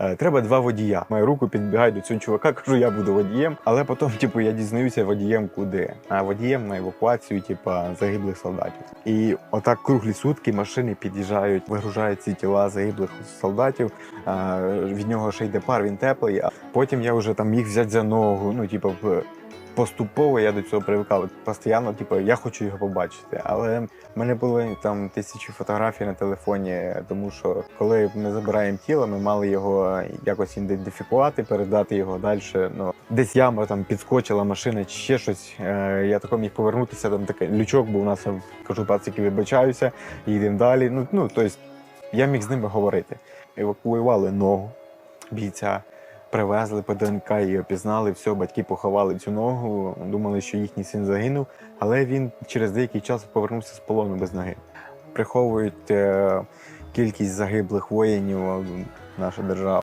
Е, Треба два водія. Маю руку підбігають до цього чувака, кажу, я буду водієм. Але потім, типу, я дізнаюся водієм куди. А водієм на евакуацію, типу, загиблих солдатів. І отак круглі сутки машини під'їжджають, вигружають ці тіла загиблих солдатів. Від нього ще йде пар, він теплий. А потім я вже там міг взяти за ногу. Ну, типу, поступово я до цього привикав. Постійно, типу, я хочу його побачити. Але в мене були там тисячі фотографій на телефоні, тому що коли ми забираємо тіло, ми мали його якось ідентифікувати, передати його далі. Ну десь яма там підскочила машина чи ще щось. Е, я тако міг повернутися. Там такий лючок був у нас. Кажу, пацики, вибачаюся, їдемо далі. Ну ну тобто я міг з ними говорити. Евакуювали ногу бійця. Привезли по ДНК і опізнали, все, батьки поховали цю ногу, думали, що їхній син загинув, але він через деякий час повернувся з полону без ноги. Приховують е, кількість загиблих воїнів наша держава.